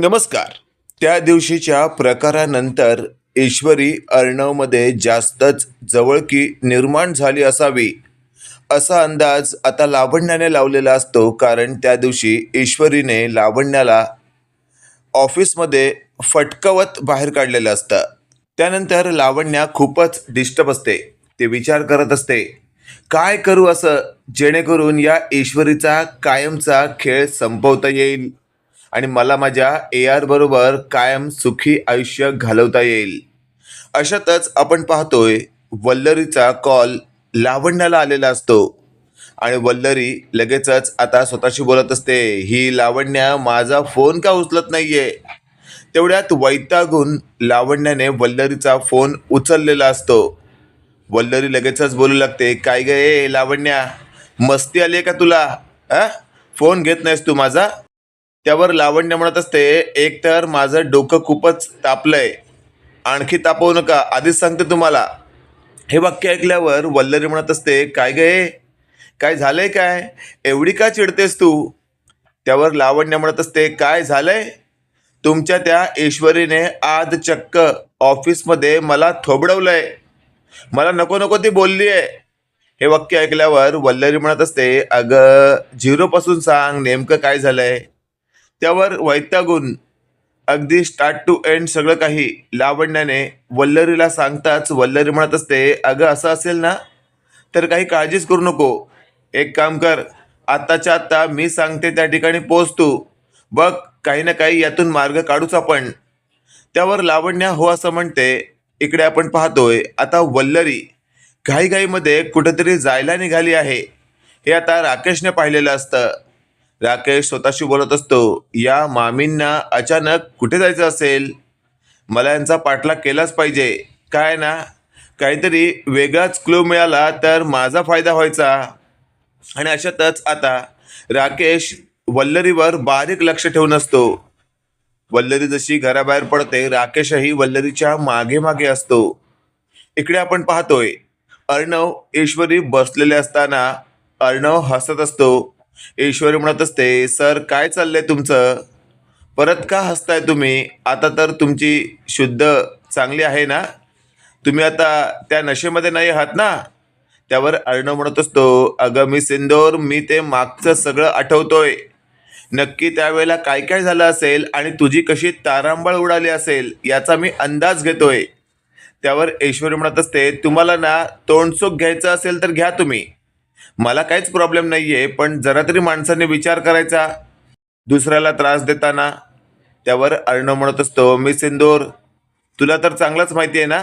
नमस्कार. त्या दिवशीच्या प्रकारानंतर ईश्वरी अर्णवमध्ये जास्तच जवळकी निर्माण झाली असावी. असा अंदाज आता लावण्याने लावलेला असतो कारण त्या दिवशी ईश्वरीने लावण्याला ऑफिसमध्ये फटकवत बाहेर काढलेलं असतं. त्यानंतर लावण्या खूपच डिस्टर्ब असते ते विचार करत असते काय करू असं? जेणेकरून या ईश्वरीचा कायमचा खेळ संपवता येईल. आणि मला माझ्या ए आर बरोबर कायम सुखी आयुष्य घालवता येईल. अशातच आपण पाहतोय वल्लरीचा कॉल लावण्याला आलेला असतो. आणि वल्लरी लगेचच आता स्वतःशी बोलत असते ही लावण्या माझा फोन का उचलत नाहीये? तेवढ्यात वैतागून लावण्याने वल्लरीचा फोन उचललेला असतो. वल्लरी लगेचच बोलू लागते काय गे ए लावण्या मस्ती आली आहे का तुला? अ? फोन घेत नाहीस तू माझा? त्यावर लावण्य म्हणत असते एक तर माझं डोकं खूपच तापलंय. आणखी तापवू नका. आधीच सांगते तुम्हाला. हे वाक्य ऐकल्यावर वल्लरी म्हणत असते काय गे काय झालंय काय? एवढी का चिडतेस तू? त्यावर लावण्य म्हणत असते काय झालंय? तुमच्या त्या ईश्वरीने आज चक्क ऑफिसमध्ये मला थोबडवलंय. मला नको नको ती बोलली आहे. हे वाक्य ऐकल्यावर वल्लरी म्हणत असते अगं झिरोपासून सांग नेमकं काय झालंय? त्यावर वैतागून अगदी स्टार्ट टू एंड सगळं काही लावण्याने वल्लरीला सांगताच वल्लरी म्हणत असते अगं असं असेल ना? तर काही काळजीच करू नको. एक काम कर आत्ताच्या आत्ता मी सांगते त्या ठिकाणी पोचतो बघ काही ना काही यातून मार्ग काढूच आपण. त्यावर लावण्या हो असं म्हणते इकडे आपण पाहतोय आता वल्लरी घाईघाईमध्ये कुठेतरी जायला निघाली आहे. हे आता राकेशने पाहिलेलं असतं. राकेश स्वतःशी बोलत असतो या मामींना अचानक कुठे जायचं असेल? मला यांचा पाठलाग केलाच पाहिजे. काय ना काहीतरी वेगळाच क्लू मिळाला तर माझा फायदा व्हायचा. आणि अशातच आता राकेश वल्लरीवर बारीक लक्ष ठेवून असतो. वल्लरी जशी घराबाहेर पडते राकेशही वल्लरीच्या मागे मागे असतो. इकडे आपण पाहतोय अर्णव ईश्वरी बसलेले असताना अर्णव हसत असतो. ईश्वरी म्हणत असते सर काय चाललंय तुमचं? परत का हसताय तुम्ही? आता तर तुमची शुद्ध चांगली आहे ना? तुम्ही आता त्या नशेमध्ये नाही आहात ना? त्यावर अर्णव म्हणत असतो अगं मी सिंदोर मी ते मागचं सगळं आठवतोय. नक्की त्यावेळेला काय काय झालं असेल आणि तुझी कशी तारांबळ उडाली असेल याचा मी अंदाज घेतोय. त्यावर ऐश्वरी म्हणत असते तुम्हाला ना तोंडसुख घ्यायचं असेल तर घ्या तुम्ही. मला काहीच प्रॉब्लेम नाही आहे पण जरा तरी माणसाने विचार करायचा. दुसऱ्याला त्रास देताना त्यावर अर्णव म्हणत असतो मी सिंदूर तुला तर चांगलंच माहिती आहे ना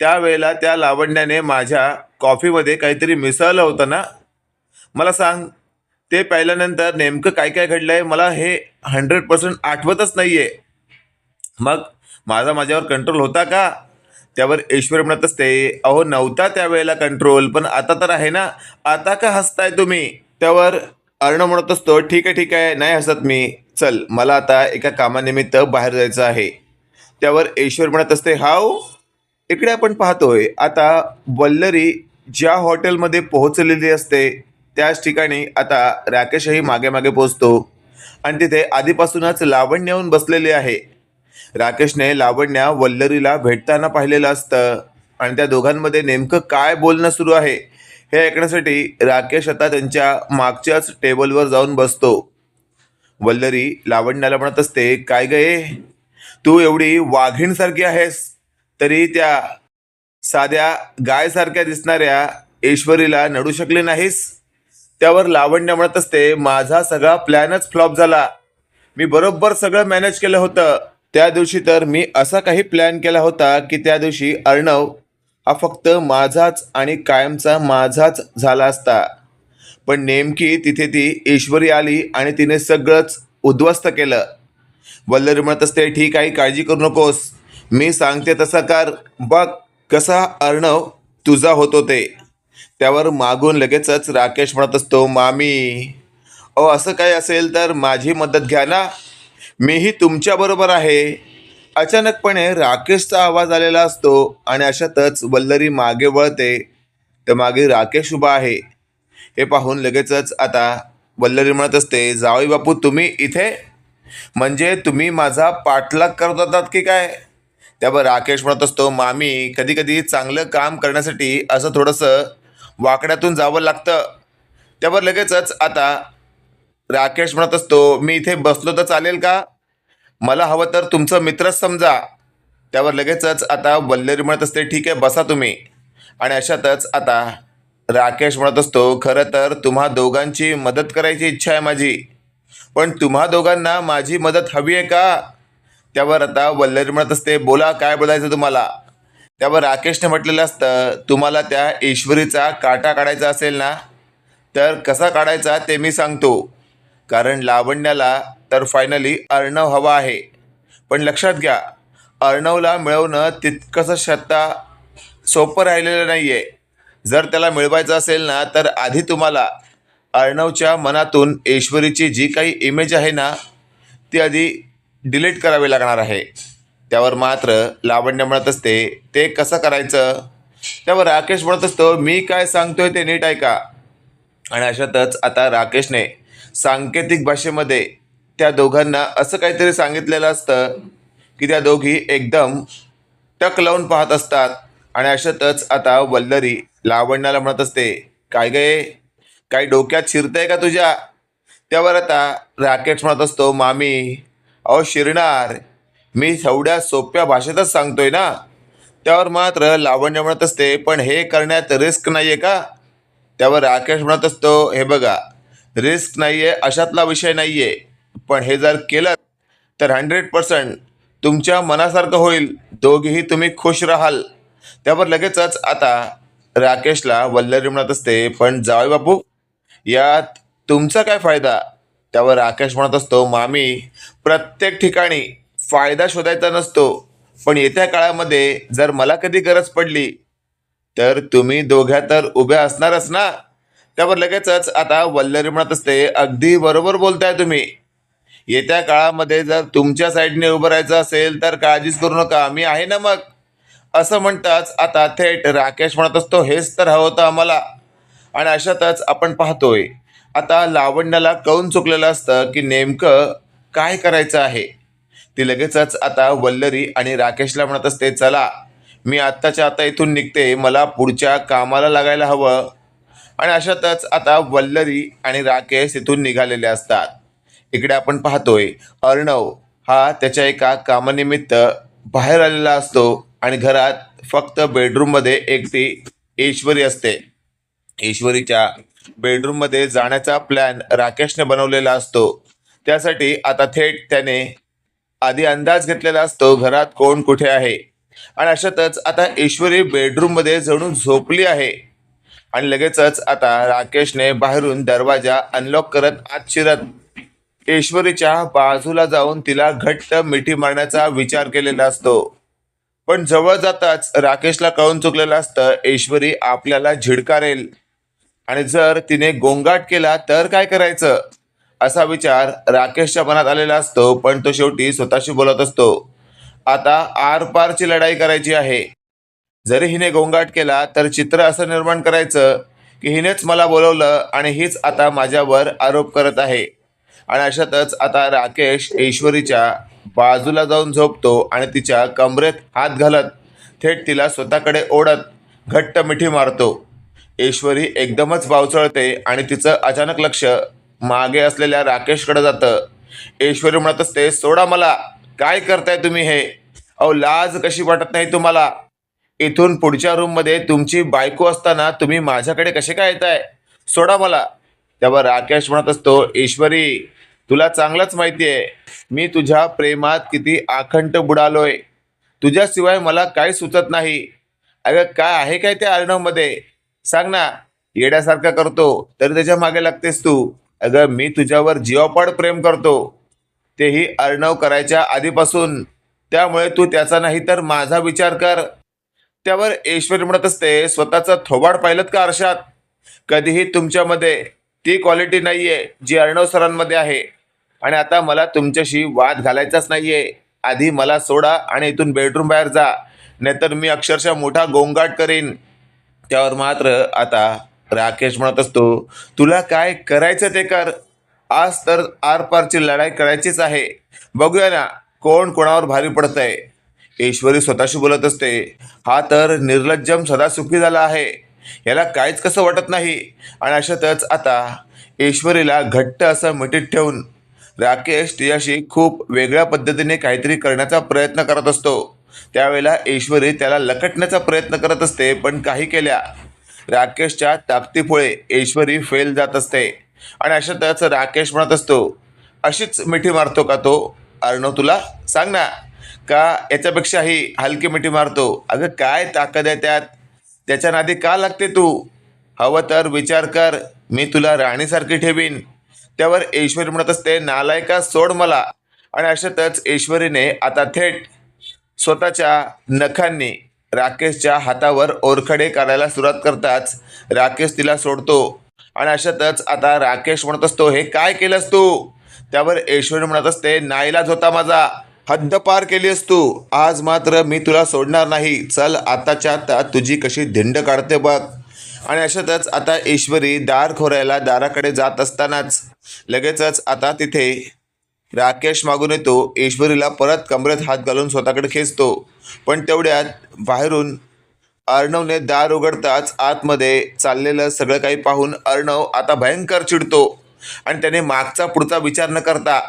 त्यावेळेला त्या लावण्याने माझ्या कॉफीमध्ये काहीतरी मिसळलं होतं ना. मला सांग ते पाहिल्यानंतर नेमकं काय काय घडलंय मला हे हंड्रेड पर्सेंट आठवतच नाही आहे मग माझा माझ्यावर कंट्रोल होता का? त्यावर ईश्वर म्हणत असते अहो नव्हता त्यावेळेला कंट्रोल पण आता तर आहे ना? आता का हसताय तुम्ही? त्यावर अर्णव म्हणत असतो ठीक आहे ठीक आहे नाही हसत मी. चल मला आता एका कामानिमित्त बाहेर जायचं आहे. त्यावर ईश्वर म्हणत असते हाव इकडे आपण पाहतोय आता वल्लरी ज्या हॉटेलमध्ये पोहोचलेली असते त्याच ठिकाणी आता राकेशही मागे मागे पोहोचतो. आणि तिथे आधीपासूनच लावण्य येऊन बसलेली आहे. राकेशने लावण्या वल्लरीला भेटताना पाहिलेलं असतं. आणि त्या दोघांमध्ये नेमकं काय बोलणं सुरू आहे हे ऐकण्यासाठी राकेश आता त्यांच्या मागच्याच टेबलवर जाऊन बसतो. वल्लरी लावण्याला म्हणत असते काय गये तू एवढी वाघीणसारखी आहेस तरी त्या साध्या गायसारख्या दिसणाऱ्या ईश्वरीला नडू शकले नाहीस? त्यावर लावण्य म्हणत असते माझा सगळा प्लॅनच फ्लॉप झाला. मी बरोबर सगळं मॅनेज केलं होतं. त्या दिवशी तर मी असा काही प्लॅन केला होता की त्या दिवशी अर्णव हा फक्त माझाच आणि कायमचा माझाच झाला असता. पण नेमकी तिथे ती ईश्वरी आली आणि तिने सगळंच उद्ध्वस्त केलं. वल्लरी म्हणत असते ठीक आहे काळजी करू नकोस. मी सांगते तसं कर. बघ कसा अर्णव तुझा होतो ते. त्यावर मागून लगेचच राकेश म्हणत असतो मामी ओ असं काही असेल तर माझी मदत घ्या ना. मीही तुमच्याबरोबर आहे. अचानकपणे राकेशचा आवाज आलेला असतो आणि अशातच वल्लरी मागे वळते. तर मागे राकेश उभा आहे. हे पाहून लगेचच आता वल्लरी म्हणत असते जावई बापू तुम्ही इथे? म्हणजे तुम्ही माझा पाठलाग करत होतात की काय? त्यावर राकेश म्हणत असतो मामी कधी कधी चांगलं काम करण्यासाठी असं थोडंसं वाकड्यातून जावं लागतं. त्यावर लगेचच आता राकेश म्हणत असतो मी इथे बसलो तर चालेल का? मला हवं तर तुमचं मित्रच समजा. त्यावर लगेचच आता वल्लरी म्हणत असते ठीक आहे बसा तुम्ही. आणि अशातच आता राकेश म्हणत असतो खरं तर तुम्हा दोघांची मदत करायची इच्छा आहे माझी. पण तुम्हा दोघांना माझी मदत हवी आहे का? त्यावर आता वल्लरी म्हणत असते बोला काय बोलायचं तुम्हाला? त्यावर राकेशने म्हटलेलं असतं तुम्हाला त्या ईश्वरीचा काटा काढायचा असेल ना तर कसा काढायचा ते मी सांगतो. कारण लावण्याला तर फायनली अर्णव हवा आहे. पण लक्षात घ्या अर्णवला मिळवणं तितकंसं शता सोपं राहिलेलं नाही आहे जर त्याला मिळवायचं असेल ना तर आधी तुम्हाला अर्णवच्या मनातून ईश्वरीची जी काही इमेज आहे ना ती आधी डिलीट करावी लागणार आहे. त्यावर मात्र लावण्य म्हणत असते ते कसं करायचं? त्यावर राकेश म्हणत असतो मी काय सांगतोय ते नीट ऐका. आणि अशातच आता राकेशने सांकेतिक भाषेमध्ये त्या दोघांना असं काहीतरी सांगितलेलं असतं की त्या दोघी एकदम टक लावून पाहत असतात. आणि अशातच आता वल्लरी लावण्याला म्हणत असते काय गे काही डोक्यात शिरतंय का तुझ्या? त्यावर आता राकेश म्हणत असतो मामी अहो शिरणार. मी एवढ्या सोप्या भाषेतच सांगतोय ना. त्यावर मात्र लावण्य म्हणत असते पण हे करण्यात रिस्क नाही आहे का? त्यावर राकेश म्हणत असतो हे बघा रिस्क नाही आहे अशातला विषय नाही आहे पण हे जर केलं तर हंड्रेड पर्सेंट तुमच्या मनासारखं होईल. दोघेही तुम्ही खुश राहाल. त्यावर लगेचच आता राकेशला वल्लरी म्हणत असते पण जावई बापू यात तुमचा काय फायदा? त्यावर राकेश म्हणत असतो मामी प्रत्येक ठिकाणी फायदा शोधायचा नसतो. पण येत्या काळामध्ये जर मला कधी गरज पडली तर तुम्ही दोघ्या तर उभ्या असणारच ना? त्यावर लगेचच आता वल्लरी म्हणत असते अगदी बरोबर बोलताय तुम्ही. येत्या काळामध्ये जर तुमच्या साईडने उभं राहायचं असेल तर काळजीच करू नका. मी आहे ना मग? असं म्हणताच आता थेट राकेश म्हणत असतो हेच तर हवं होतं आम्हाला. आणि अशातच आपण पाहतोय आता लावण्याला कळून चुकलेलं असतं की नेमकं काय करायचं आहे? ती लगेचच आता वल्लरी आणि राकेशला म्हणत असते चला मी आत्ताच्या आता इथून निघते. मला पुढच्या कामाला लागायला हवं. आणि अशातच आता वल्लरी आणि राकेश इथून निघालेले असतात. इकडे आपण पाहतोय अर्णव हा त्याच्या एका कामानिमित्त बाहेर आलेला असतो आणि घरात फक्त बेडरूममध्ये एकटी ईश्वरी असते. ईश्वरीच्या बेडरूममध्ये जाण्याचा प्लॅन राकेशने बनवलेला असतो. त्यासाठी आता थेट त्याने आधी अंदाज घेतलेला असतो घरात कोण कुठे आहे? आणि अशातच आता ईश्वरी बेडरूममध्ये जणू झोपली आहे. आणि लगेचच आता राकेशने बाहेरून दरवाजा अनलॉक करत आत शिरत ईश्वरीच्या बाजूला जाऊन तिला घट्ट मिठी मारण्याचा विचार केलेला असतो. पण जवळ जाताच राकेशला कळून चुकलेलं असतं ईश्वरी आपल्याला झिडकारेल. आणि जर तिने गोंगाट केला तर काय करायचं? असा विचार राकेशच्या मनात आलेला असतो पण तो शेवटी स्वतःशी बोलत असतो. आता आरपारची लढाई करायची आहे. जरी हिने गोंगाट केला तर चित्र असं निर्माण करायचं की हिनेच मला बोलवलं आणि हीच आता माझ्यावर आरोप करत आहे. आणि अशातच आता राकेश ईश्वरीच्या बाजूला जाऊन झोपतो आणि तिच्या कमरेत हात घालत थेट तिला स्वतःकडे ओढत घट्ट मिठी मारतो. ईश्वरी एकदमच बावचळते आणि तिचं अचानक लक्ष मागे असलेल्या राकेशकडे जातं. ईश्वरी म्हणत असते सोडा मला. काय करताय तुम्ही हे? अहो लाज कशी वाटत नाही तुम्हाला? इथून पुढच्या रूममध्ये तुमची बायको असताना तुम्ही माझ्याकडे कसे काय येताय? सोडा मला. त्यावर राकेश म्हणत असतो ईश्वरी तुला चांगलंच माहिती आहे मी तुझ्या प्रेमात किती आखंड बुडालोय. तुझ्याशिवाय मला काही सुचत नाही. अगं काय आहे काय त्या अर्णवमध्ये सांग ना. येड्यासारखा करतो तरी त्याच्यामागे लागतेस तू. अगं मी तुझ्यावर जीवापाड प्रेम करतो. तेही अर्णव करायच्या आधीपासून. त्यामुळे तू त्याचा नाही तर माझा विचार कर. त्यावर ईश्वरी म्हणत असते स्वतःचा थोबाड पाहिलं का आरशात? कधीही तुमच्यामध्ये ती क्वालिटी नाही आहे जी अर्णव सरांमध्ये आहे. आणि आता मला तुमच्याशी वाद घालायचाच नाही आहे आधी मला सोडा आणि इथून बेडरूम बाहेर जा. नाहीतर मी अक्षरशः मोठा गोंगाट करीन. त्यावर मात्र आता राकेश म्हणत असतो तुला काय करायचं ते कर. आज तर आरपारची लढाई करायचीच आहे. बघूया ना कोण कोणावर भारी पडतंय. ईश्वरी स्वतःशी बोलत असते हा तर निर्लज्जम सदा सुखी झाला आहे. याला काहीच कसं वाटत नाही. आणि अशातच आता ईश्वरीला घट्ट असं मिठीत ठेवून राकेश तिच्याशी खूप वेगळ्या पद्धतीने काहीतरी करण्याचा प्रयत्न करत असतो. त्यावेळेला ईश्वरी त्याला लकटण्याचा प्रयत्न करत असते पण काही केल्या. राकेशच्या ताकदीपुळे ईश्वरी फेल जात असते. आणि अशातच राकेश म्हणत असतो अशीच मिठी मारतो का तो? अर्णव तुला सांग ना. का याच्यापेक्षाही हलकी मिठी मारतो? अगं काय ताकद आहे त्यात? त्याच्या नादी का लागते तू? हवं तर विचार कर. मी तुला राणीसारखी ठेवीन. त्यावर ऐश्वरी म्हणत असते नालायका सोड मला. आणि अशातच ऐश्वरीने आता थेट स्वतःच्या नखांनी राकेशच्या हातावर ओरखडे करायला सुरुवात करताच राकेश तिला सोडतो. आणि अशातच आता राकेश म्हणत असतो हे काय केलंस तू? त्यावर ऐश्वर्य म्हणत असते नाईलाज होता माझा. हद्द पार केलीस तू. आज मात्र मी तुला सोडणार नाही. चल आताच्या आता तुझी कशी धिंड काढते बघ. आणि अशातच आता ईश्वरी दार खोरायला दाराकडे जात असतानाच लगेचच आता तिथे राकेश मागून येतो. ईश्वरीला परत कमरेत हात घालून स्वतःकडे खेचतो. पण तेवढ्यात बाहेरून अर्णवने दार उघडताच आतमध्ये चाललेलं सगळं काही पाहून अर्णव आता भयंकर चिडतो. आणि त्याने मागचा पुढचा विचार न करता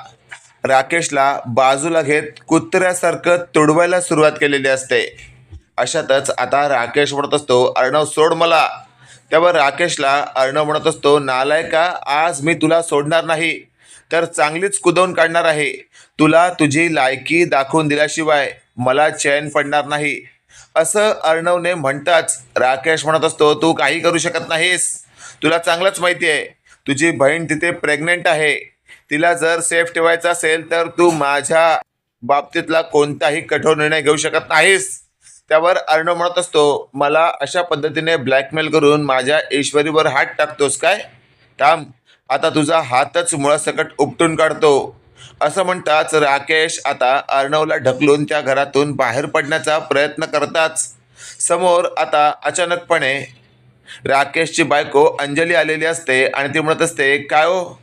राकेशला बाजूला घेत कुत्र्यासारखं तुडवायला सुरुवात केलेली असते. अशातच आता राकेश म्हणत असतो अर्णव सोड मला. त्यावर राकेशला अर्णव म्हणत असतो नालायका आज मी तुला सोडणार नाही तर चांगलीच कुदवून काढणार आहे. तुला तुझी लायकी दाखवून दिल्याशिवाय मला चैन पडणार नाही. असं अर्णवने म्हणताच राकेश म्हणत असतो तू काही करू शकत नाहीस. तुला चांगलंच माहिती आहे तुझी बहीण तिथे प्रेग्नेंट आहे. तिला जर सेफ ठेवायचं असेल तर तू माझ्या बाबतीतला कोणताही कठोर निर्णय घेऊ शकत नाहीस. त्यावर अर्णव म्हणत असतो मला अशा पद्धतीने ब्लॅकमेल करून माझ्या ईश्वरीवर हात टाकतोस काय? थांब आता तुझा हातच मुळासकट उपटून काढतो. असं म्हणताच राकेश आता अर्णवला ढकलून त्या घरातून बाहेर पडण्याचा प्रयत्न करताच. समोर आता अचानकपणे राकेशची बायको अंजली आलेली असते आणि ती म्हणत असते काय हो?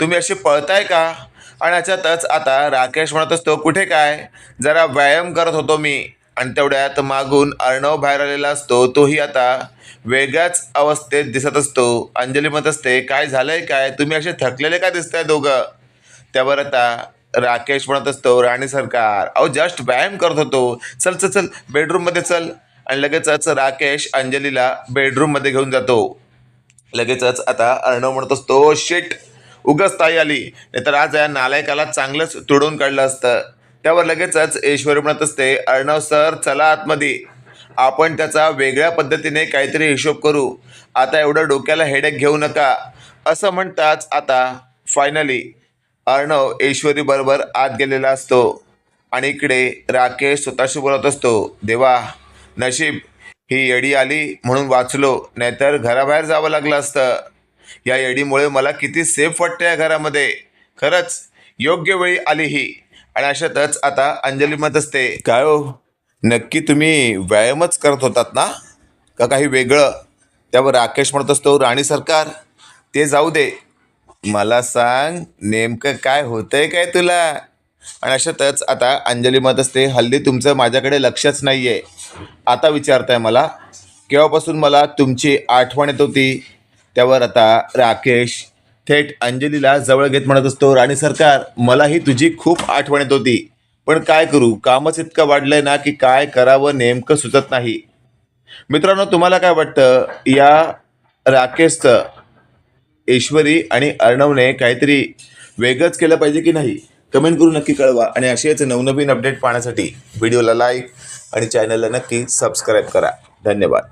तुम्ही असे पळताय का? आणि याच्यातच आता राकेश म्हणत असतो कुठे काय? जरा व्यायाम करत होतो मी. आणि तेवढ्यात मागून अर्णव बाहेर आलेला असतो तोही आता वेगळ्याच अवस्थेत दिसत असतो. अंजली म्हणत असते काय झालंय काय? तुम्ही असे थकलेले का दिसताय दोघं? त्यावर आता राकेश म्हणत असतो राणी सरकार अहो जस्ट व्यायाम करत होतो. चल चल चल बेडरूममध्ये चल. आणि लगेचच राकेश अंजलीला बेडरूममध्ये घेऊन जातो. लगेचच आता अर्णव म्हणत असतो शिट उगाच ताई आली. नाहीतर आज या नालायकाला चांगलंच तुडवून काढलं असतं. त्यावर लगेचच ऐश्वरी म्हणत असते अर्णव सर चला आतमध्ये. आपण त्याचा वेगळ्या पद्धतीने काहीतरी हिशोब करू. आता एवढं डोक्याला हेडेक घेऊ नका. असं म्हणताच आता फायनली अर्णव ऐश्वरीबरोबर आत गेलेला असतो. आणि इकडे राकेश स्वतःशी बोलत असतो देवा नशीब ही येडी आली म्हणून वाचलो. नाहीतर घराबाहेर जावं लागलं असतं. या येडीमुळे मला किती सेफ वाटतं या घरामध्ये. खरंच योग्य वेळी आली ही आणि अशातच आता अंजली मत असते काय हो? नक्की तुम्ही व्यायामच करत होतात ना? का काही वेगळं? त्यावर राकेश म्हणत असतो राणी सरकार ते जाऊ दे. मला सांग नेमकं काय होतंय काय तुला? आणि अशातच आता अंजली मत असते हल्ली तुमचं माझ्याकडे लक्षच नाही आहे आता विचारताय मला केव्हापासून मला तुमची आठवण येत होती? त्यावर आता राकेश थेट अंजलीला जवळ घेत म्हणत असतो राणी सरकार मलाही तुझी खूप आठवण येत होती. पण काय करू? कामच इतकं वाढलंय ना की काय करावं नेमकं सुचत नाही. मित्रांनो तुम्हाला काय वाटतं? या राकेशचं ईश्वरी आणि अर्णवने काहीतरी वेगळंच केलं पाहिजे की नाही? कमेंट करून नक्की कळवा आणि असेच नवनवीन अपडेट पाहण्यासाठी व्हिडिओला लाईक आणि चॅनलला नक्की सबस्क्राईब करा. धन्यवाद.